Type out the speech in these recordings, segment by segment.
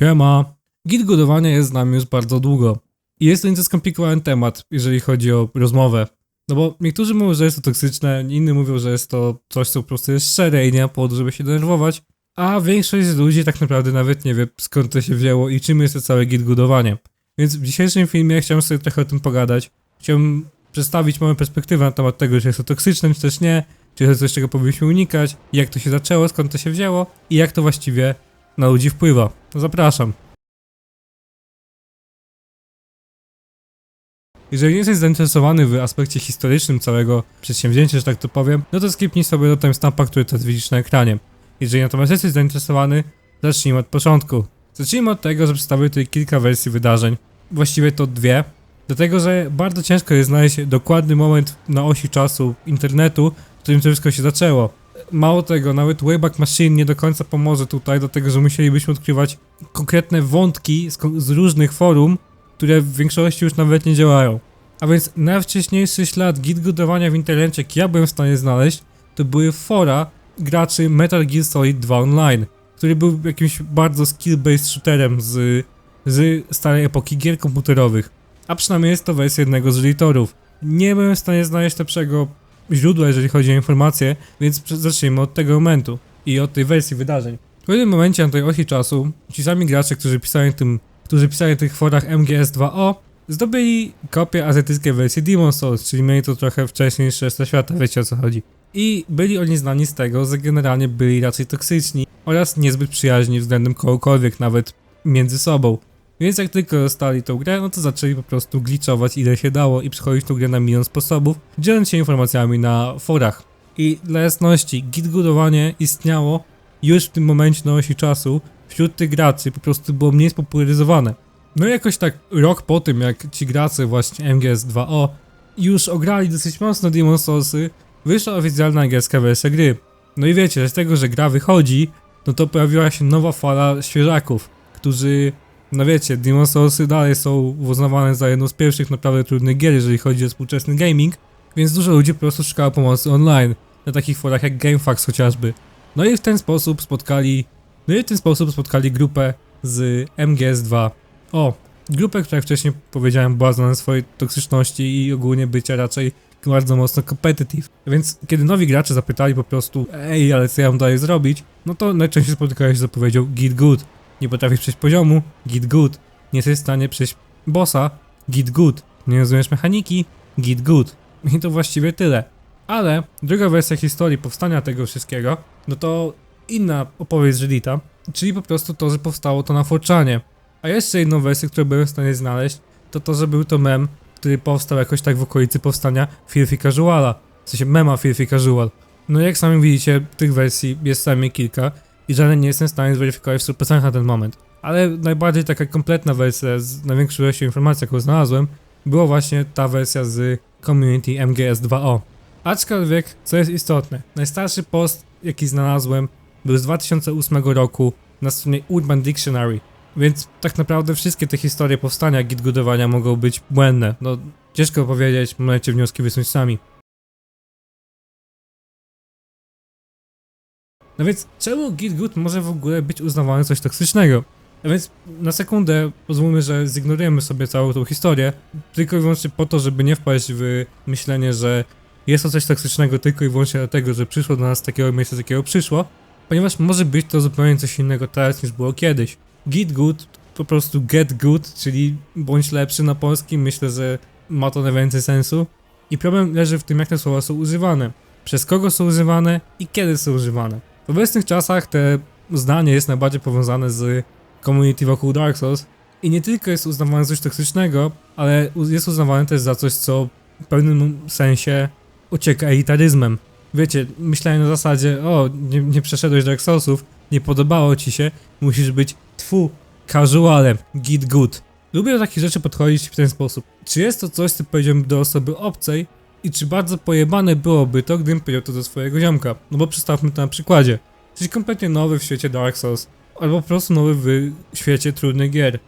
Siema. Git godowania jest z nami już bardzo długo. I jest to nieco skomplikowany temat, jeżeli chodzi o rozmowę. No bo niektórzy mówią, że jest to toksyczne, inni mówią, że jest to coś, co po prostu jest szczere i nie ma powodu, żeby się denerwować. A większość ludzi tak naprawdę nawet nie wie, skąd to się wzięło i czym jest to całe git godowanie. Więc w dzisiejszym filmie chciałem sobie trochę o tym pogadać. Chciałem przedstawić moją perspektywę na temat tego, czy jest to toksyczne, czy też nie, czy jest to coś, czego powinniśmy unikać, jak to się zaczęło, skąd to się wzięło i jak to właściwie na ludzi wpływa. Zapraszam. Jeżeli nie jesteś zainteresowany w aspekcie historycznym całego przedsięwzięcia, że tak to powiem, no to skipnij sobie do timestampa, który teraz widzisz na ekranie. Jeżeli natomiast jesteś zainteresowany, zacznijmy od początku. Zacznijmy od tego, że przedstawię tutaj kilka wersji wydarzeń. Właściwie to dwie. Dlatego, że bardzo ciężko jest znaleźć dokładny moment na osi czasu internetu, w którym to wszystko się zaczęło. Mało tego, nawet Wayback Machine nie do końca pomoże tutaj, dlatego że musielibyśmy odkrywać konkretne wątki z, z różnych forum, które w większości już nawet nie działają. A więc najwcześniejszy ślad git godowania w internecie, jaki ja byłem w stanie znaleźć, to były fora graczy Metal Gear Solid 2 Online, który był jakimś bardzo skill-based shooterem z, z starej epoki gier komputerowych. A przynajmniej jest to wersja jednego z editorów. Nie byłem w stanie znaleźć lepszego źródła, jeżeli chodzi o informacje, więc zacznijmy od tego momentu i od tej wersji wydarzeń. W pewnym momencie na tej osi czasu ci sami gracze, którzy pisali, tym, którzy pisali w tych forach MGS2O, zdobyli kopię azjatyckiej wersji Demon Souls, czyli mieli to trochę wcześniej niż reszta świata, wiecie o co chodzi. I byli oni znani z tego, że generalnie byli raczej toksyczni oraz niezbyt przyjaźni względem kogokolwiek, nawet między sobą. Więc jak tylko dostali tą grę, no to zaczęli po prostu glitchować ile się dało i przechodzić tą grę na milion sposobów, dzieląc się informacjami na forach. I dla jasności, git godowanie istniało już w tym momencie na osi czasu wśród tych graczy, po prostu było mniej spopularyzowane. No i jakoś tak rok po tym, jak ci gracze właśnie MGS2O już ograli dosyć mocno Demon Soulsy, wyszła oficjalna angielska wersja gry. No i wiecie, z tego, że gra wychodzi, no to pojawiła się nowa fala świeżaków, którzy, no wiecie, Demon Soulsy dalej są uznawane za jedną z pierwszych naprawdę trudnych gier, jeżeli chodzi o współczesny gaming, więc dużo ludzi po prostu szukało pomocy online, na takich forach jak GameFAQs chociażby. No i w ten sposób spotkali, no i w ten sposób spotkali grupę z MGS2. O, grupę, która jak wcześniej powiedziałem była znana swojej toksyczności i ogólnie bycia raczej bardzo mocno competitive. Więc kiedy nowi gracze zapytali po prostu, ej, ale co ja mam dalej zrobić, no to najczęściej spotykałeś się z odpowiedzią git good. Nie potrafisz przejść poziomu, git good. Nie jesteś w stanie przejść bossa, git good. Nie rozumiesz mechaniki, git good. I to właściwie tyle. Ale druga wersja historii powstania tego wszystkiego, no to inna opowieść z Reddita, czyli po prostu to, że powstało to na Forczanie. A jeszcze jedną wersję, którą byłem w stanie znaleźć, to to, że był to mem, który powstał jakoś tak w okolicy powstania Filthy Casuala. W sensie mema Filthy Casual. No jak sami widzicie, tych wersji jest sami kilka i żadnej nie jestem w stanie zweryfikować w 100% na ten moment. Ale najbardziej taka kompletna wersja z największą ilością informacji, jaką znalazłem, była właśnie ta wersja z community MGS2O. Aczkolwiek, co jest istotne, najstarszy post, jaki znalazłem, był z 2008 roku na stronie Urban Dictionary. Więc tak naprawdę wszystkie te historie powstania git godowania mogą być błędne. No, ciężko powiedzieć, możecie wnioski wysunąć sami. No więc czemu git good może w ogóle być uznawany coś toksycznego? A więc na sekundę pozwólmy, że zignorujemy sobie całą tą historię, tylko i wyłącznie po to, żeby nie wpaść w myślenie, że jest to coś toksycznego tylko i wyłącznie dlatego, że przyszło do nas takiego miejsca, z jakiego przyszło, ponieważ może być to zupełnie coś innego teraz niż było kiedyś. Git good, po prostu get good, czyli bądź lepszy na polskim, myślę, że ma to najwięcej sensu. I problem leży w tym, jak te słowa są używane, przez kogo są używane i kiedy są używane. W obecnych czasach te zdanie jest najbardziej powiązane z community wokół Dark Souls i nie tylko jest uznawane za coś toksycznego, ale jest uznawane też za coś, co w pewnym sensie ocieka elitaryzmem. Wiecie, myślałem na zasadzie, o, nie, nie przeszedłeś Dark Soulsów, nie podobało ci się, musisz być tfu, casualem, git good. Lubię do takich rzeczy podchodzić w ten sposób. Czy jest to coś, co powiedziałbym do osoby obcej i czy bardzo pojebane byłoby to, gdybym powiedział to do swojego ziomka? No bo przedstawmy to na przykładzie. Jesteś kompletnie nowy w świecie Dark Souls, albo po prostu nowy w świecie trudnych gier.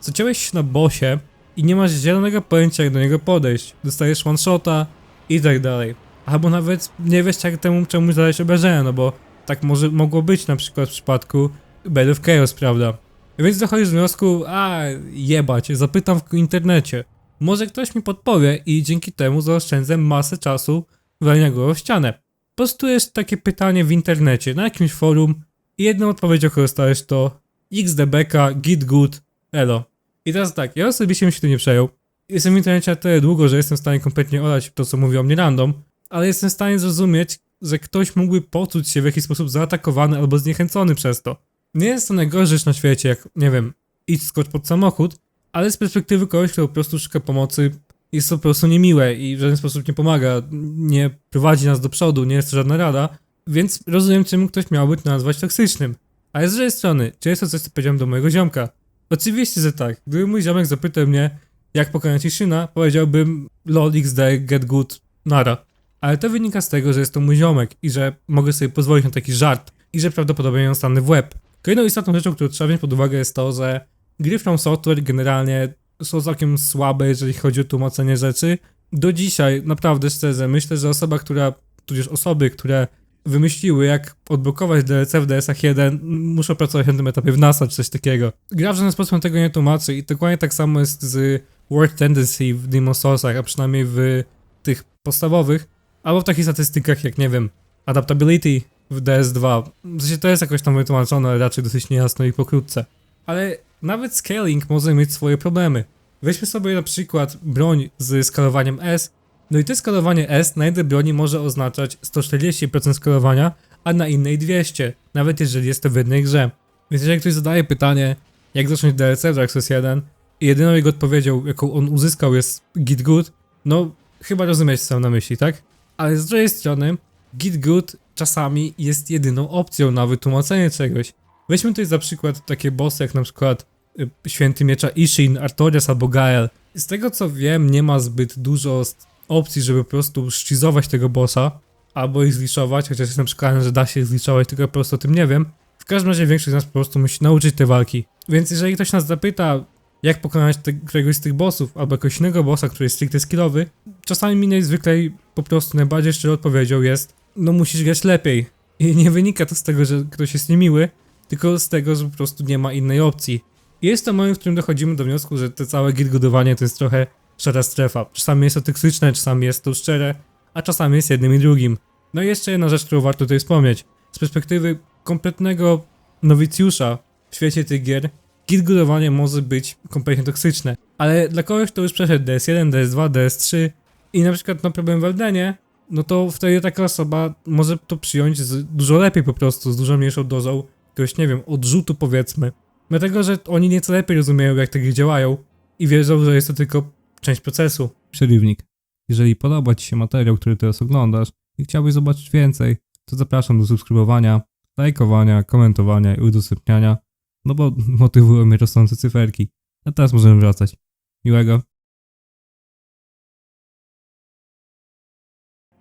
Zaciąłeś się na bossie i nie masz zielonego pojęcia, jak do niego podejść. Dostajesz one shota i tak dalej. Albo nawet nie wiesz, jak temu czemuś zadać obrażenia, no bo tak może mogło być na przykład w przypadku Bed of Chaos, prawda? Więc dochodzisz do wniosku, a jebać, zapytam w internecie. Może ktoś mi podpowie i dzięki temu zaoszczędzę masę czasu walenia go w ścianę. Postujesz takie pytanie w internecie, na jakimś forum i jedną odpowiedzią, jaką dostajesz to xdbk, gitgood, elo. I teraz tak, ja osobiście się tym nie przejął. Jestem w internecie tyle długo, że jestem w stanie kompletnie olać to, co mówi o mnie random, ale jestem w stanie zrozumieć, że ktoś mógłby poczuć się w jakiś sposób zaatakowany albo zniechęcony przez to. Nie jest to najgorsza rzecz na świecie, jak, nie wiem, idź skocz pod samochód, ale z perspektywy kogoś, kto po prostu szuka pomocy, jest to po prostu niemiłe i w żaden sposób nie pomaga, nie prowadzi nas do przodu, nie jest to żadna rada, więc rozumiem, czym ktoś miałby to nazwać toksycznym. Ale z drugiej strony, czy jest to coś, co powiedziałem do mojego ziomka? Oczywiście, że tak. Gdyby mój ziomek zapytał mnie, jak pokonać Iszyna, powiedziałbym lol xd, get good, nara. Ale to wynika z tego, że jest to mój ziomek i że mogę sobie pozwolić na taki żart i że prawdopodobnie ją stanę w łeb. Kolejną istotną rzeczą, którą trzeba wziąć pod uwagę jest to, że gry From Software generalnie są całkiem słabe, jeżeli chodzi o tłumaczenie rzeczy. Do dzisiaj, naprawdę szczerze, myślę, że osoba, która, tudzież osoby, które wymyśliły, jak odblokować DLC w DSach 1, muszą pracować na tym etapie w NASA czy coś takiego. Gra w żaden sposób tego nie tłumaczy i dokładnie tak samo jest z Word Tendency w Demon Soulsach, a przynajmniej w tych podstawowych, albo w takich statystykach jak, nie wiem, Adaptability w DS2. W sensie to jest jakoś tam wytłumaczone, raczej dosyć niejasno i pokrótce. Ale nawet scaling może mieć swoje problemy. Weźmy sobie na przykład broń z skalowaniem S, no i to skalowanie S na jednej broni może oznaczać 140% skalowania, a na innej 200, nawet jeżeli jest to w jednej grze. Więc jeżeli ktoś zadaje pytanie, jak zacząć DLC w Dark Souls 1 i jedyną jego odpowiedzią, jaką on uzyskał jest git good, no chyba rozumiesz co mam na myśli, tak? Ale z drugiej strony, git good czasami jest jedyną opcją na wytłumaczenie czegoś. Weźmy tutaj za przykład takie bossy jak na przykład Święty Miecza Ishin, Artorias albo Gael. Z tego co wiem, nie ma zbyt dużo opcji, żeby po prostu szczyzować tego bossa, albo ich zliczować, chociaż jestem przekonany, że da się ich zliczować, tylko po prostu o tym nie wiem. W każdym razie większość z nas po prostu musi nauczyć te walki. Więc jeżeli ktoś nas zapyta, jak pokonać te, któregoś z tych bossów, albo jakiegoś innego bossa, który jest stricte skillowy, czasami mi najzwyklej po prostu najbardziej szczerą odpowiedzią jest, no musisz grać lepiej. I nie wynika to z tego, że ktoś jest niemiły, tylko z tego, że po prostu nie ma innej opcji. Jest to moment, w którym dochodzimy do wniosku, że to całe gilgodowanie to jest trochę szara strefa. Czasami jest to toksyczne, czasami jest to szczere, a czasami jest jednym i drugim. No i jeszcze jedna rzecz, którą warto tutaj wspomnieć. Z perspektywy kompletnego nowicjusza w świecie tych gier, gilgodowanie może być kompletnie toksyczne. Ale dla kogoś, kto już przeszedł DS1, DS2, DS3 i na przykład ma problem w Eldenie, no to wtedy taka osoba może to przyjąć z, dużo lepiej po prostu, z dużo mniejszą dozą jakiegoś, nie wiem, odrzutu powiedzmy. Dlatego, że oni nieco lepiej rozumieją, jak te gry działają i wierzą, że jest to tylko część procesu. Przerywnik. Jeżeli podoba Ci się materiał, który teraz oglądasz i chciałbyś zobaczyć więcej, to zapraszam do subskrybowania, lajkowania, komentowania i udostępniania, no bo motywują mnie rosnące cyferki. A teraz możemy wracać. Miłego.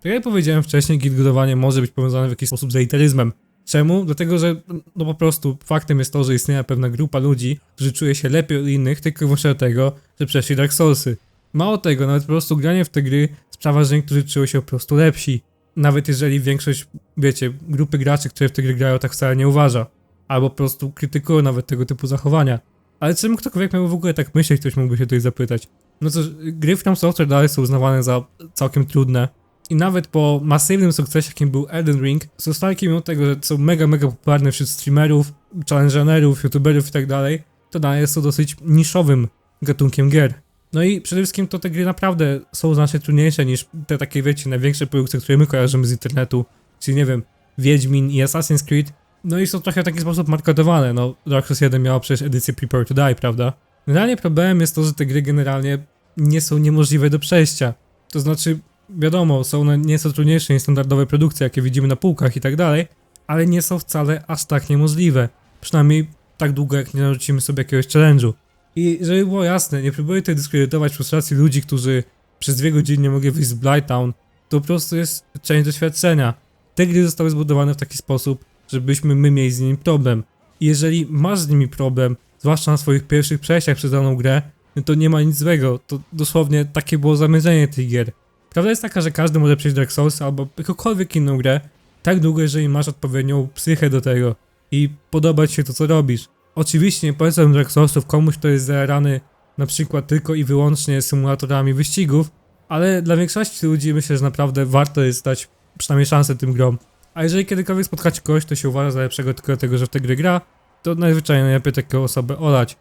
Tak jak powiedziałem wcześniej, gilgodowanie może być powiązane w jakiś sposób z elitaryzmem. Czemu? Dlatego, że no po prostu faktem jest to, że istnieje pewna grupa ludzi, którzy czuje się lepiej od innych tylko i wyłącznie dlatego, że przeszli Dark Soulsy. Mało tego, nawet po prostu granie w te gry sprawia, że niektórzy czują się po prostu lepsi. Nawet jeżeli większość, wiecie, grupy graczy, które w te gry grają, tak wcale nie uważa. Albo po prostu krytykują nawet tego typu zachowania. Ale czemu ktokolwiek miał w ogóle tak myśleć, ktoś mógłby się tutaj zapytać. No cóż, gry w From Software dalej są uznawane za całkiem trudne. I nawet po masywnym sukcesie, jakim był Elden Ring, Souls-like'i mimo tego, że są mega, mega popularne wśród streamerów, challengerów, youtuberów i tak dalej, to dalej są dosyć niszowym gatunkiem gier. No i przede wszystkim to te gry naprawdę są znacznie trudniejsze niż te takie, wiecie, największe produkcje, które my kojarzymy z internetu, czyli nie wiem, Wiedźmin i Assassin's Creed. No i są trochę w taki sposób markotowane, no Dark Souls 1 miała przecież edycję Prepare to Die, prawda? Generalnie problemem jest to, że te gry generalnie nie są niemożliwe do przejścia. To znaczy, wiadomo, są one nieco trudniejsze niż standardowe produkcje, jakie widzimy na półkach i tak dalej, ale nie są wcale aż tak niemożliwe. Przynajmniej tak długo, jak nie narzucimy sobie jakiegoś challenge'u. I żeby było jasne, nie próbuję tutaj dyskredytować frustracji ludzi, którzy przez dwie godziny nie mogli wyjść z Blighttown. To po prostu jest część doświadczenia. Te gry zostały zbudowane w taki sposób, żebyśmy my mieli z nimi problem. I jeżeli masz z nimi problem, zwłaszcza na swoich pierwszych przejściach przez daną grę, no to nie ma nic złego. To dosłownie takie było zamierzenie tych gier. Prawda jest taka, że każdy może przejść Dark Souls albo jakąkolwiek inną grę, tak długo, jeżeli masz odpowiednią psychę do tego i podoba ci się to, co robisz. Oczywiście nie polecam Dark Soulsów komuś, kto jest zajarany na przykład tylko i wyłącznie symulatorami wyścigów, ale dla większości ludzi myślę, że naprawdę warto jest dać przynajmniej szansę tym grom. A jeżeli kiedykolwiek spotkacie kogoś, kto się uważa za lepszego tylko dlatego, że w tę grę gra, to najzwyczajniej najlepiej taką osobę olać.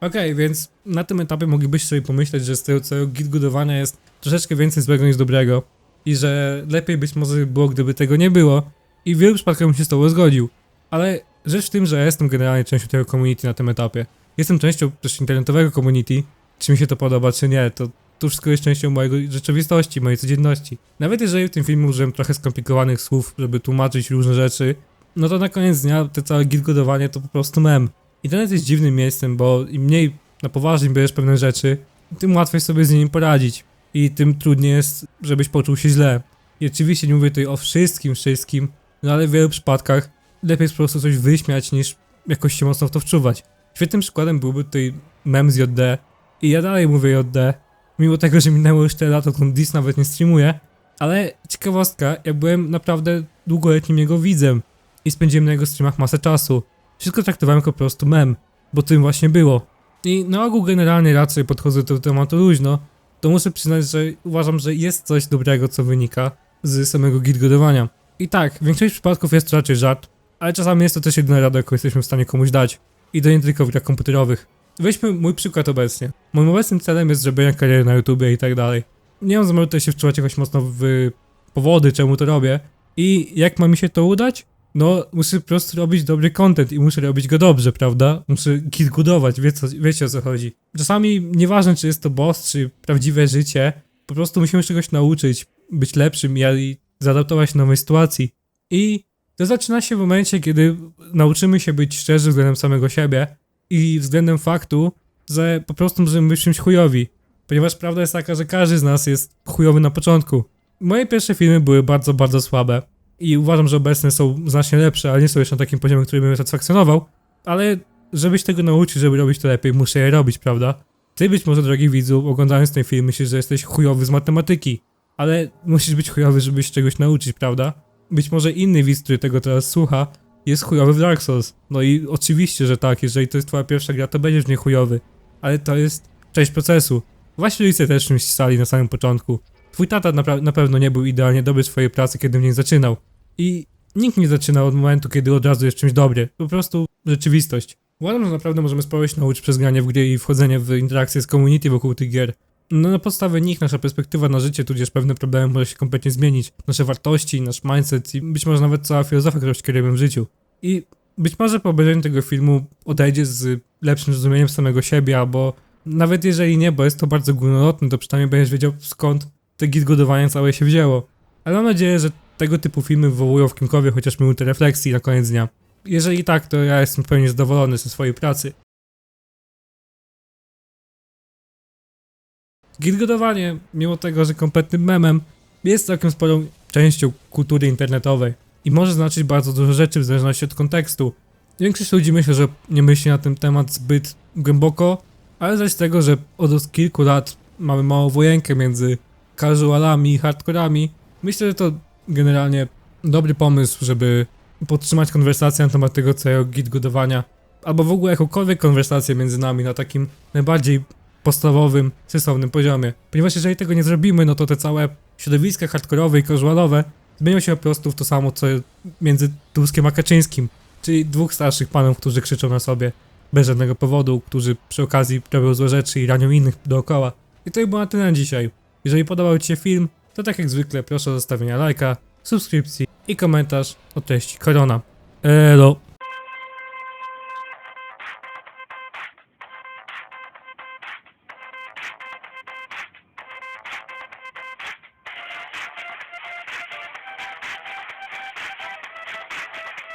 Okej, więc na tym etapie moglibyście sobie pomyśleć, że z tego całego gitgudowania jest troszeczkę więcej złego niż dobrego i że lepiej być może by było, gdyby tego nie było i w wielu przypadkach bym się z tobą zgodził. Ale rzecz w tym, że ja jestem generalnie częścią tego community na tym etapie. Jestem częścią też internetowego community, czy mi się to podoba, czy nie, to, to wszystko jest częścią mojej rzeczywistości, mojej codzienności. Nawet jeżeli w tym filmie użyłem trochę skomplikowanych słów, żeby tłumaczyć różne rzeczy, no to na koniec dnia te całe gitgodowanie to po prostu mem. Internet jest dziwnym miejscem, bo im mniej na poważnie bierzesz pewne rzeczy, tym łatwiej sobie z nimi poradzić. I tym trudniej jest, żebyś poczuł się źle. I oczywiście nie mówię tutaj o wszystkim, wszystkim, no ale w wielu przypadkach lepiej jest po prostu coś wyśmiać, niż jakoś się mocno w to wczuwać. Świetnym przykładem byłby tutaj mem z JD. I ja dalej mówię JD, mimo tego, że minęło już 4 lata, odkąd Dis nawet nie streamuje. Ale ciekawostka, ja byłem naprawdę długoletnim jego widzem i spędziłem na jego streamach masę czasu. Wszystko traktowałem jako po prostu mem, bo tym właśnie było. I na ogół generalnie raczej podchodzę do tematu luźno, to muszę przyznać, że uważam, że jest coś dobrego, co wynika z samego gitgodowania. I tak, w większości przypadków jest to raczej żart, ale czasami jest to też jedyna rada, jaką jesteśmy w stanie komuś dać. I to nie tylko w grach komputerowych. Weźmy mój przykład obecnie. Moim obecnym celem jest zrobienie kariery na YouTubie i tak dalej. Nie mam zamiaru tutaj się wczuwać jakoś mocno w powody, czemu to robię. I jak ma mi się to udać? No, muszę po prostu robić dobry content i muszę robić go dobrze, prawda? Muszę gitgudować, wie co, wiecie o co chodzi. Czasami nieważne, czy jest to boss, czy prawdziwe życie, po prostu musimy czegoś nauczyć, być lepszym i zaadaptować się nowej sytuacji. I to zaczyna się w momencie, kiedy nauczymy się być szczerzy względem samego siebie i względem faktu, że po prostu możemy być czymś chujowi. Ponieważ prawda jest taka, że każdy z nas jest chujowy na początku. Moje pierwsze filmy były bardzo, bardzo słabe i uważam, że obecne są znacznie lepsze, ale nie są jeszcze na takim poziomie, który by mnie satysfakcjonował. Ale żebyś tego nauczyć, żeby robić to lepiej, muszę je robić, prawda? Ty być może, drogi widzu, oglądając ten film, myślisz, że jesteś chujowy z matematyki, ale musisz być chujowy, żeby się czegoś nauczyć, prawda? Być może inny widz, który tego teraz słucha, jest chujowy w Dark Souls. No i oczywiście, że tak, jeżeli to jest twoja pierwsza gra, to będziesz w niej chujowy. Ale to jest część procesu. Właśnie rodzice też czymś stali na samym początku. Twój tata napra- na pewno nie był idealnie dobry w swojej pracy, kiedy w niej zaczynał. I nikt nie zaczyna od momentu, kiedy od razu jest czymś dobry. Po prostu rzeczywistość. Uważam, że naprawdę możemy sporo się nauczyć przez granie w gry i wchodzenie w interakcję z community wokół tych gier. No na podstawie nich nasza perspektywa na życie, tudzież pewne problemy może się kompletnie zmienić. Nasze wartości, nasz mindset i być może nawet cała filozofia, którą kierujemy w życiu. I być może po obejrzeniu tego filmu odejdzie z lepszym zrozumieniem samego siebie, albo nawet jeżeli nie, bo jest to bardzo górnolotne, to przynajmniej będziesz wiedział skąd to gitgodowanie całe się wzięło. Ale mam nadzieję, że tego typu filmy wywołują w kimkolwiek chociaż minutę refleksji na koniec dnia. Jeżeli tak, to ja jestem w pełni zadowolony ze swojej pracy. Gitgodowanie, mimo tego, że kompletnym memem, jest całkiem sporą częścią kultury internetowej i może znaczyć bardzo dużo rzeczy w zależności od kontekstu. Większość ludzi myślę, że nie myśli na ten temat zbyt głęboko, ale zaś tego, że od kilku lat mamy małą wojenkę między casualami i hardkorami, myślę, że to generalnie dobry pomysł, żeby podtrzymać konwersację na temat tego całego gitgodowania, albo w ogóle jakąkolwiek konwersację między nami na takim najbardziej podstawowym, sensownym poziomie. Ponieważ jeżeli tego nie zrobimy, no to te całe środowiska hardkorowe i casualowe zmienią się po prostu w to samo, co między Tuskiem a Kaczyńskim, czyli dwóch starszych panów, którzy krzyczą na sobie bez żadnego powodu, którzy przy okazji robią złe rzeczy i ranią innych dookoła. I to by było na tyle na dzisiaj. Jeżeli podobał Ci się film, to tak jak zwykle proszę o zostawienia lajka, subskrypcji i komentarz o treści Korona. Elo.